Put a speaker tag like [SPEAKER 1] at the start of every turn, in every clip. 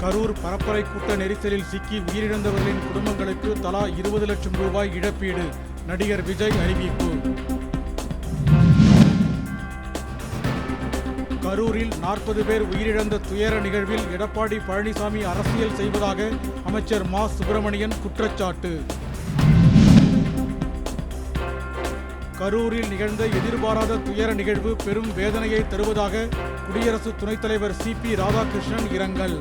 [SPEAKER 1] கரூர் பரப்பரை கூட்ட நெரிசலில் சிக்கி உயிரிழந்தவர்களின் குடும்பங்களுக்கு தலா இருபது லட்சம் ரூபாய் இழப்பீடு. நடிகர் விஜய் அறிவிப்பு. கரூரில் நாற்பது பேர் உயிரிழந்த துயர நிகழ்வில் எடப்பாடி பழனிசாமி அரசியல் செய்வதாக அமைச்சர் மா. சுப்பிரமணியன் குற்றச்சாட்டு. கரூரில் நிகழ்ந்த எதிர்பாராத துயர நிகழ்வு பெரும் வேதனையை தருவதாக குடியரசு துணைத் தலைவர் சி பி ராதாகிருஷ்ணன் இரங்கல்.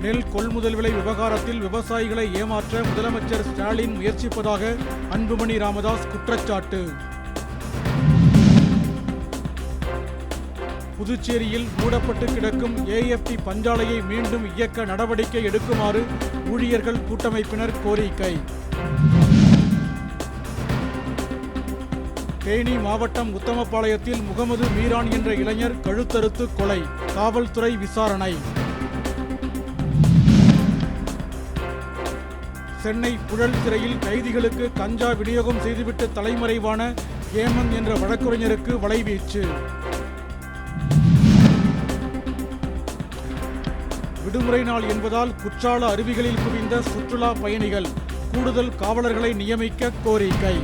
[SPEAKER 1] நெல் கொள்முதல் விலை விவகாரத்தில் விவசாயிகளை ஏமாற்ற முதலமைச்சர் ஸ்டாலின் முயற்சிப்பதாக அன்புமணி ராமதாஸ் குற்றச்சாட்டு. புதுச்சேரியில் மூடப்பட்டு கிடக்கும் ஏஎஃப்டி பஞ்சாலையை மீண்டும் இயக்க நடவடிக்கை எடுக்குமாறு ஊழியர்கள் கூட்டமைப்பினர் கோரிக்கை. தேனி மாவட்டம் உத்தமபாளையத்தில் முகமது மீரான் என்ற இளைஞர் கழுத்தறுத்து கொலை காவல்துறை விசாரணை. சென்னை புழல் சிறையில் கைதிகளுக்கு கஞ்சா விநியோகம் செய்துவிட்டு தலைமறைவான ஏமன் என்ற வழக்குரைஞருக்கு வலைவீச்சு. விடுமுறை நாள் என்பதால் குற்றால அருவிகளில் குவிந்த சுற்றுலா பயணிகள் கூடுதல் காவலர்களை நியமிக்க கோரிக்கை.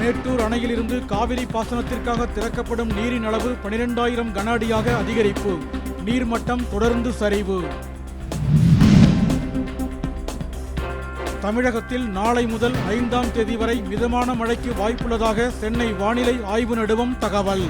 [SPEAKER 1] மேட்டூர் அணையிலிருந்து காவிரி பாசனத்திற்காக திறக்கப்படும் நீரின் அளவு பனிரெண்டாயிரம் கன அடியாக அதிகரிப்பு. நீர்மட்டம் தொடர்ந்து சரிவு. தமிழகத்தில் நாளை முதல் ஐந்தாம் தேதி வரை மிதமான மழைக்கு வாய்ப்புள்ளதாக சென்னை வானிலை ஆய்வு நடுவம் தகவல்.